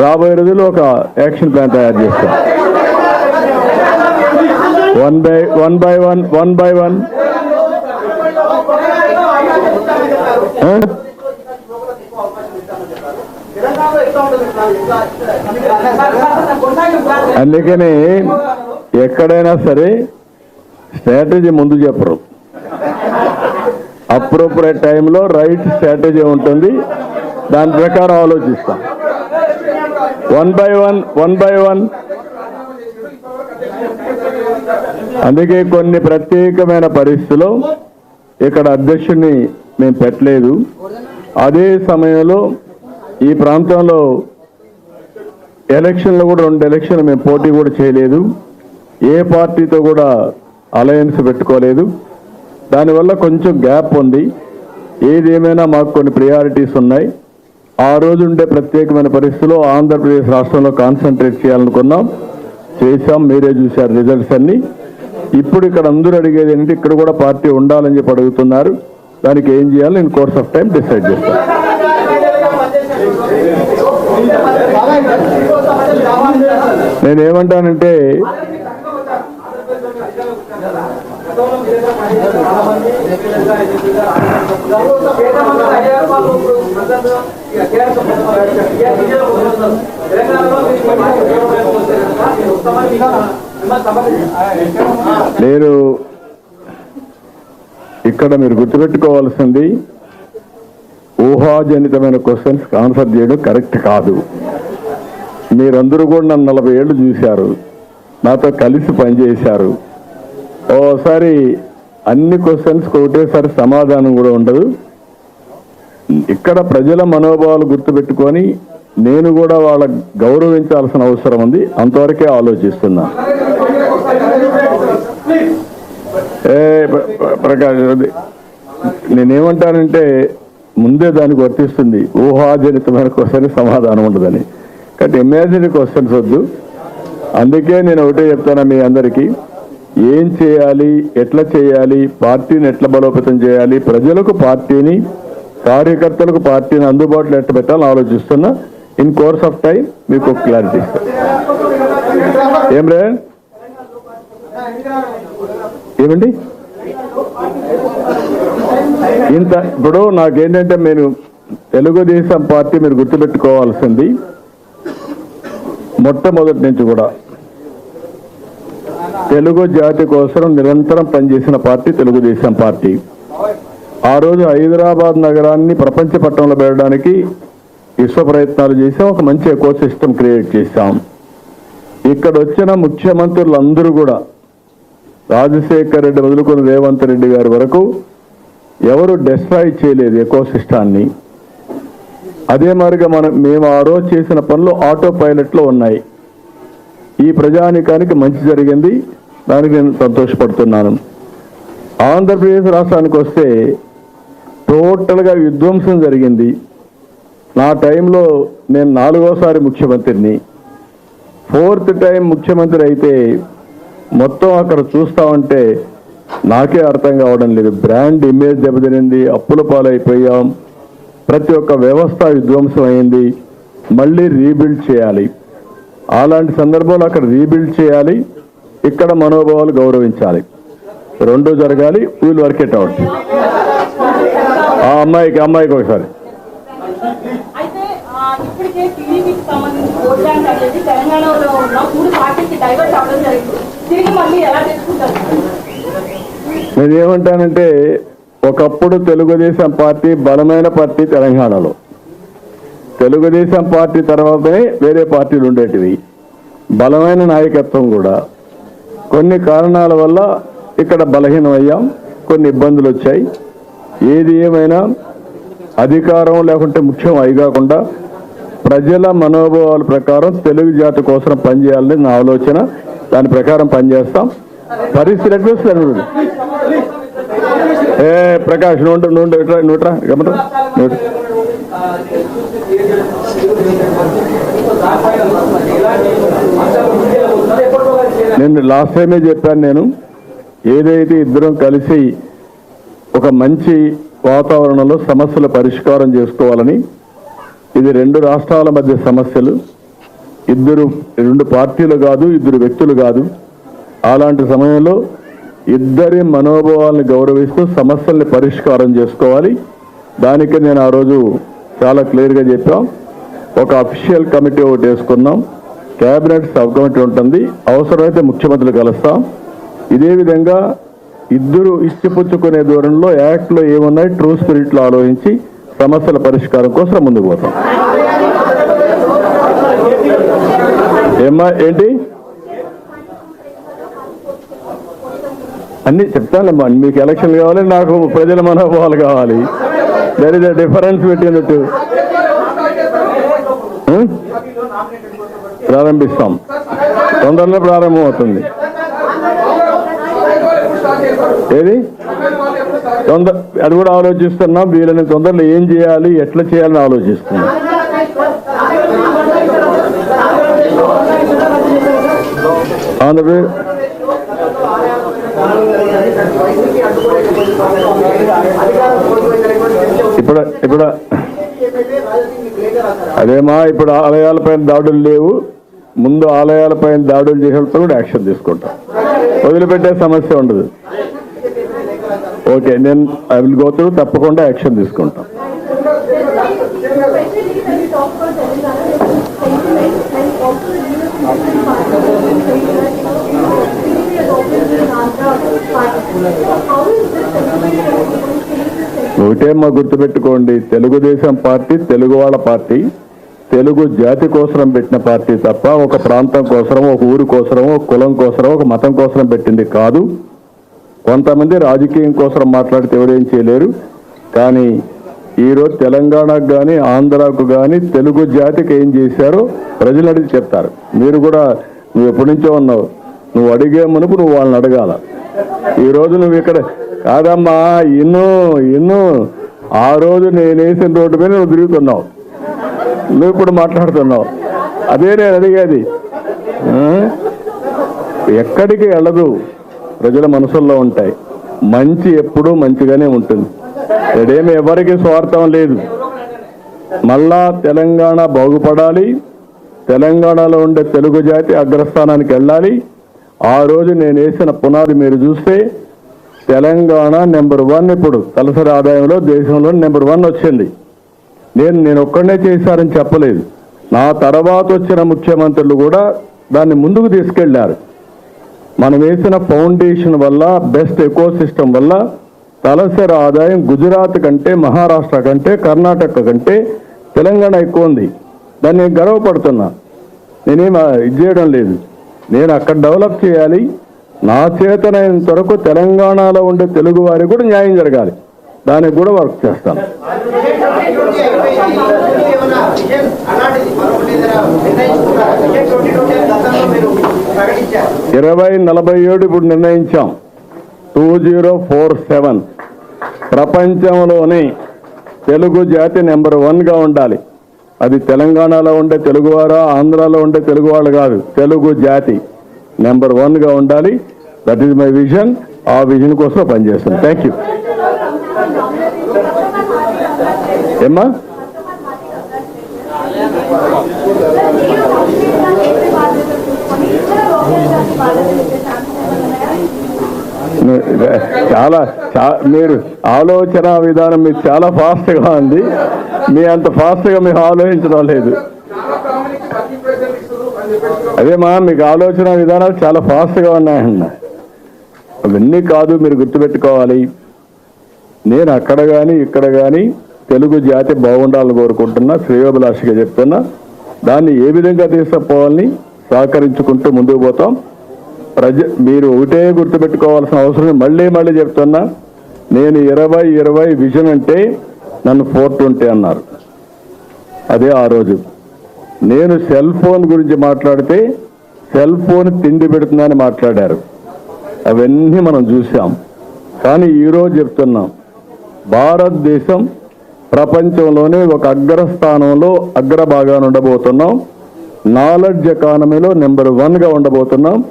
రాబోయే రోజుల్లో ఒక యాక్షన్ ప్లాన్ తయారు చేస్తాం. One by one one by one one by. అందుకని ఎక్కడైనా సరే స్ట్రాటజీ ముందు చెప్పరు. అప్రోప్రియట్ టైంలో రైట్ స్ట్రాటజీ ఉంటుంది. దాని ప్రకారం ఆలోచిస్తాం. One by one one by one అందుకే కొన్ని ప్రత్యేకమైన పరిస్థితుల్లో ఇక్కడ అధ్యక్షుడిని మేము పెట్టలేదు. అదే సమయంలో ఈ ప్రాంతంలో ఎలక్షన్లో కూడా రెండు ఎలక్షన్లు మేము పోటీ కూడా చేయలేదు. ఏ పార్టీతో కూడా అలయన్స్ పెట్టుకోలేదు. దానివల్ల కొంచెం గ్యాప్ ఉంది. ఏది ఏమైనా మాకు కొన్ని ప్రియారిటీస్ ఉన్నాయి. ఆ రోజు ఉండే ప్రత్యేకమైన పరిస్థితుల్లో ఆంధ్రప్రదేశ్ రాష్ట్రంలో కాన్సన్ట్రేట్ చేయాలనుకున్నాం. చేశాం మీరే చూశారు రిజల్ట్స్ అన్ని. ఇప్పుడు ఇక్కడ అందరూ అడిగేది ఏంటంటే ఇక్కడ కూడా పార్టీ ఉండాలని చెప్పి అడుగుతున్నారు. దానికి ఏం చేయాలి నేను కోర్స్ ఆఫ్ టైం డిసైడ్ చేస్తాను నేనేమంటానంటే నేను ఇక్కడ మీరు గుర్తుపెట్టుకోవాల్సింది ఊహాజనితమైన క్వశ్చన్స్ ఆన్సర్ చేయడం కరెక్ట్ కాదు. మీరందరూ కూడా నన్ను నలభై ఏళ్ళు చూశారు. నాతో కలిసి పనిచేశారు. ఓసారి అన్ని క్వశ్చన్స్ ఒకటేసారి సమాధానం కూడా ఉండదు ఇక్కడ ప్రజల మనోభావాలు గుర్తుపెట్టుకొని నేను కూడా వాళ్ళ గౌరవించాల్సిన అవసరం ఉంది. అంతవరకే ఆలోచిస్తున్నా. ఏ ప్రకాష్ నేనేమంటానంటే ముందే దానికి వర్తిస్తుంది. ఊహాజనితమైన క్వశ్చన్ సమాధానం ఉండదని. కాబట్టి ఇమాజినరీ క్వశ్చన్స్ వద్దు. అందుకే నేను ఒకటే చెప్తాను మీ అందరికీ. ఏం చేయాలి? ఎట్లా చేయాలి? పార్టీని ఎట్లా బలోపేతం చేయాలి? ప్రజలకు పార్టీని కార్యకర్తలకు పార్టీని అందుబాటులో ఎట్లా పెట్టాలని ఆలోచిస్తున్నా. ఇన్ కోర్స్ ఆఫ్ టైం మీకు ఒక క్లారిటీ ఏం రే? ఏమండి? ఇంత ఇప్పుడు నాకేంటంటే నేను తెలుగుదేశం పార్టీ మీరు గుర్తుపెట్టుకోవాల్సింది మొట్టమొదటి నుంచి కూడా తెలుగు జాతి కోసం నిరంతరం పనిచేసిన పార్టీ తెలుగుదేశం పార్టీ. ఆ రోజు హైదరాబాద్ నగరాన్ని ప్రపంచ పట్టణంలో పెట్టడానికి విశ్వ ప్రయత్నాలు చేసాం ఒక మంచి ఎకో సిస్టమ్ క్రియేట్ చేశాం. ఇక్కడ వచ్చిన ముఖ్యమంత్రులందరూ కూడా రాజశేఖర్ రెడ్డి వదులుకున్న రేవంత్ రెడ్డి గారి వరకు ఎవరు డెస్ట్రాయ్ చేయలేదు ఎకో సిస్టాన్ని అదే మరిగా మనం మేము ఆ రోజు చేసిన పనులు ఆటో పైలట్లో ఉన్నాయి. ఈ ప్రజానికానికి మంచి జరిగింది. దానికి నేను సంతోషపడుతున్నాను. ఆంధ్రప్రదేశ్ రాష్ట్రానికి వస్తే టోటల్గా విధ్వంసం జరిగింది. నా టైంలో నేను నాలుగోసారి ముఖ్యమంత్రిని. ఫోర్త్ టైం ముఖ్యమంత్రి అయితే మొత్తం అక్కడ చూస్తామంటే నాకే అర్థం కావడం లేదు. బ్రాండ్ ఇమేజ్ దెబ్బతినింది. అప్పుల పాలైపోయాం. ప్రతి ఒక్క వ్యవస్థ విధ్వంసం అయింది. మళ్ళీ రీబిల్డ్ చేయాలి. అలాంటి సందర్భంలో అక్కడ రీబిల్డ్ చేయాలి. ఇక్కడ మనోభావాలు గౌరవించాలి. రెండు జరగాలి వీల్ వర్క్ ఇట్ అవుట్. ఆ అమ్మాయికి అమ్మాయికి ఒకసారి. అయితే ఆ, ఇప్పటికే టీడీపీకి సంబంధించి ఓట్ బ్యాంక్ అనేది తెలంగాణలో ఉన్న మూడు పార్టీకి డైవర్ట్ అవ్వడం జరిగింది. తిరిగి మళ్ళీ ఎలా తెచ్చుకుంటారు? నేను ఏమంటానంటే ఒకప్పుడు తెలుగుదేశం పార్టీ బలమైన పార్టీ తెలంగాణలో. తెలుగుదేశం పార్టీ తర్వాతనే వేరే పార్టీలు ఉండేటివి. బలమైన నాయకత్వం కూడా. కొన్ని కారణాల వల్ల ఇక్కడ బలహీనమయ్యాం. కొన్ని ఇబ్బందులు వచ్చాయి. ఏది ఏమైనా అధికారం లేకుంటే ముఖ్యం అయి కాకుండా ప్రజల మనోభావాల ప్రకారం తెలుగు జాతి కోసం పనిచేయాలని నా ఆలోచన. దాని ప్రకారం పనిచేస్తాం. పరిస్థితి ఎట్లా వస్తుంది ఏ ప్రకాష్ నూట నూట ఇట్రా గమనం నూట నేను లాస్ట్ టైమే చెప్పాను నేను. ఏదైతే ఇద్దరం కలిసి ఒక మంచి వాతావరణంలో సమస్యల పరిష్కారం చేసుకోవాలని ఇది రెండు రాష్ట్రాల మధ్య సమస్యలు. ఇద్దరు రెండు పార్టీలు కాదు ఇద్దరు వ్యక్తులు కాదు. అలాంటి సమయంలో ఇద్దరి మనోభావాలను గౌరవిస్తూ సమస్యల్ని పరిష్కారం చేసుకోవాలి. దానికి నేను ఆ రోజు చాలా క్లియర్గా చెప్పాం. ఒక అఫీషియల్ కమిటీ ఒకటి వేసుకున్నాం. క్యాబినెట్ సబ్ కమిటీ ఉంటుంది. అవసరమైతే ముఖ్యమంత్రులు కలుస్తాం. ఇదే విధంగా ఇద్దరు ఇచ్చిపుచ్చుకునే దూరంలో యాక్ట్లో ఏమున్నాయి? ట్రూ స్పిరిట్లో ఆలోచించి సమస్యల పరిష్కారం కోసం ముందుకు పోతాం. ఏమ్మా ఏంటి? అన్నీ చెప్తానమ్మా మీకు ఎలక్షన్ కావాలి నాకు ప్రజల మనోభావాలు కావాలి. There is a difference between two ప్రారంభిస్తాం. తొందరలో ప్రారంభం అవుతుంది ఏది? తొందర అది కూడా ఆలోచిస్తున్నాం వీళ్ళని తొందరలో ఏం చేయాలి ఎట్లా చేయాలని ఆలోచిస్తున్నాం. ఆంధ్రప్రదేశ్. కూడా ఇప్పుడు అదేమా ఇప్పుడు ఆలయాలపైన దాడులు లేవు. ముందు ఆలయాలపైన దాడులు చేసేటప్పుడు కూడా యాక్షన్ తీసుకుంటాం. వదిలిపెట్టే సమస్య ఉండదు. ఓకే నేను ఐ విల్ గో త్రూ తప్పకుండా యాక్షన్ తీసుకుంటాం. ఒకటే మా గుర్తుపెట్టుకోండి తెలుగుదేశం పార్టీ తెలుగు వాళ్ళ పార్టీ తెలుగు జాతి కోసరం పెట్టిన పార్టీ తప్ప ఒక ప్రాంతం కోసరం ఒక ఊరి కోసరం ఒక కులం కోసరం ఒక మతం కోసరం పెట్టింది కాదు. కొంతమంది రాజకీయం కోసం మాట్లాడితే ఎవరేం చేయలేరు. కానీ ఈరోజు తెలంగాణకు కానీ ఆంధ్రాకు కానీ తెలుగు జాతికి ఏం చేశారో ప్రజలు అడిగి చెప్తారు. మీరు కూడా నువ్వు ఎప్పటి నుంచో ఉన్నావు. నువ్వు అడిగే మునుపు నువ్వు వాళ్ళని అడగాల. ఈ రోజు నువ్వు ఇక్కడ కాదమ్మా ఇన్ను ఇన్ను ఆ రోజు నేను వేసిన రోడ్డు మీద నువ్వు తిరుగుతున్నావు. నువ్వు ఇప్పుడు మాట్లాడుతున్నావు. అదే నేను అడిగేది. ఎక్కడికి వెళ్ళదు. ప్రజల మనసుల్లో ఉంటాయి. మంచి ఎప్పుడూ మంచిగానే ఉంటుంది. ఇక్కడేమి ఎవరికి స్వార్థం లేదు. మళ్ళా తెలంగాణ బాగుపడాలి. తెలంగాణలో ఉండే తెలుగు జాతి అగ్రస్థానానికి వెళ్ళాలి. ఆ రోజు నేను వేసిన పునాది మీరు చూస్తే తెలంగాణ నెంబర్ వన్ ఇప్పుడు తలసరి ఆదాయంలో దేశంలో నెంబర్ వన్ వచ్చింది. నేను నేను ఒక్కడనే చేశారని చెప్పలేదు. నా తర్వాత వచ్చిన ముఖ్యమంత్రులు కూడా దాన్ని ముందుకు తీసుకెళ్ళారు. మనం వేసిన ఫౌండేషన్ వల్ల బెస్ట్ ఎకో సిస్టమ్ వల్ల తలసరి ఆదాయం గుజరాత్ కంటే మహారాష్ట్ర కంటే కర్ణాటక కంటే తెలంగాణ ఎక్కువ ఉంది. దాన్ని నేను గర్వపడుతున్నా. నేనేం ఇది చేయడం లేదు. నేను అక్కడ డెవలప్ చేయాలి. నా చేతనైనంత వరకు తెలంగాణలో ఉండే తెలుగు వారికి కూడా న్యాయం జరగాలి. దానికి కూడా వర్క్ చేస్తాను. ఇరవై నలభై ఏడు ఇప్పుడు నిర్ణయించాం. Two zero four seven. ప్రపంచంలోని తెలుగు జాతి నెంబర్ వన్గా ఉండాలి. అది తెలంగాణలో ఉండే తెలుగువారా ఆంధ్రాలో ఉండే తెలుగు వాళ్ళు కాదు. తెలుగు జాతి నెంబర్ వన్గా ఉండాలి. దట్ ఈస్ మై విజన్ ఆ విజన్ కోసం పనిచేస్తాను థ్యాంక్ యూ ఏమ్మా? చాలా మీరు ఆలోచన విధానం మీకు చాలా ఫాస్ట్గా ఉంది. మీ అంత ఫాస్ట్గా మీరు ఆలోచించడం లేదు. అదేమా మీకు ఆలోచన విధానాలు చాలా ఫాస్ట్గా ఉన్నాయన్న. అవన్నీ కాదు మీరు గుర్తుపెట్టుకోవాలి. నేను అక్కడ కానీ ఇక్కడ కానీ తెలుగు జాతి బాగుండాలని కోరుకుంటున్నా శ్రేయోభిలాషిగా చెప్తున్నా. దాన్ని ఏ విధంగా తీసుకుపోవాలని సహకరించుకుంటూ ముందుకు పోతాం. ప్రజ మీరు ఒకటే గుర్తుపెట్టుకోవాల్సిన అవసరం మళ్ళీ మళ్ళీ చెప్తున్నా నేను ఇరవై ఇరవై విజన్ అంటే నన్ను ఫోర్ ట్వంటీ అన్నారు. అదే ఆ రోజు. నేను సెల్ ఫోన్ గురించి మాట్లాడితే సెల్ ఫోన్ తిండి పెడుతుందని మాట్లాడారు. అవన్నీ మనం చూసాం కానీ ఈరోజు చెప్తున్నాం భారతదేశం ప్రపంచంలోనే ఒక అగ్రస్థానంలో అగ్రభాగాన్ని ఉండబోతున్నాం. నాలెడ్జ్ ఎకానమీలో నెంబర్ వన్గా ఉండబోతున్నాం.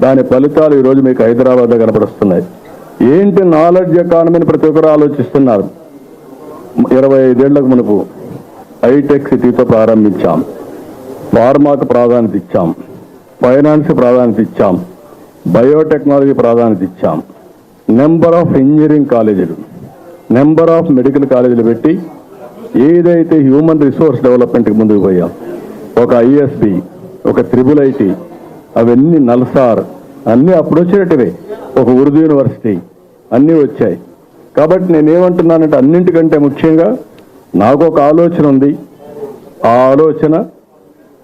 దాని ఫలితాలు ఈరోజు మీకు హైదరాబాద్లో కనపడుస్తున్నాయి. ఏంటి నాలెడ్జ్ ఎకానమీని ప్రతి ఒక్కరు ఆలోచిస్తున్నారు? ఇరవై ఐదేళ్ళకు మునుపు హైటెక్ సిటీతో ప్రారంభించాం. ఫార్మాకు ప్రాధాన్యత ఇచ్చాం. ఫైనాన్స్ ప్రాధాన్యత ఇచ్చాం. బయోటెక్నాలజీ ప్రాధాన్యత ఇచ్చాం. నెంబర్ ఆఫ్ ఇంజనీరింగ్ కాలేజీలు నెంబర్ ఆఫ్ మెడికల్ కాలేజీలు పెట్టి ఏదైతే హ్యూమన్ రిసోర్స్ డెవలప్మెంట్కి ముందుకు పోయాం ఒక ఐఎస్బి ఒక త్రిబుల్ ఐటీ అవన్నీ నల్సార్ అన్నీ అప్పుడు వచ్చినట్టువే ఒక ఉర్దూ యూనివర్సిటీ అన్నీ వచ్చాయి. కాబట్టి నేనేమంటున్నానంటే అన్నింటికంటే ముఖ్యంగా నాకు ఒక ఆలోచన ఉంది. ఆ ఆలోచన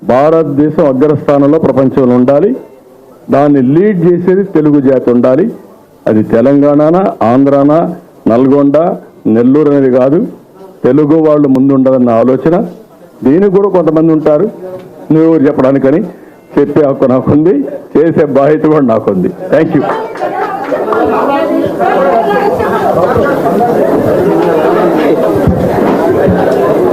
భారతదేశం అగ్రస్థానంలో ప్రపంచంలో ఉండాలి. దాన్ని లీడ్ చేసేది తెలుగు జాతి ఉండాలి. అది తెలంగాణనా ఆంధ్రానా నల్గొండ నెల్లూరు అనేది కాదు. తెలుగు వాళ్ళు ముందు ఆలోచన. దీనికి కూడా కొంతమంది ఉంటారు. నువ్వు చెప్పడానికని చెప్పే హక్కు నాకుంది చేసే బాధ్యత కూడా నాకుంది. Thank you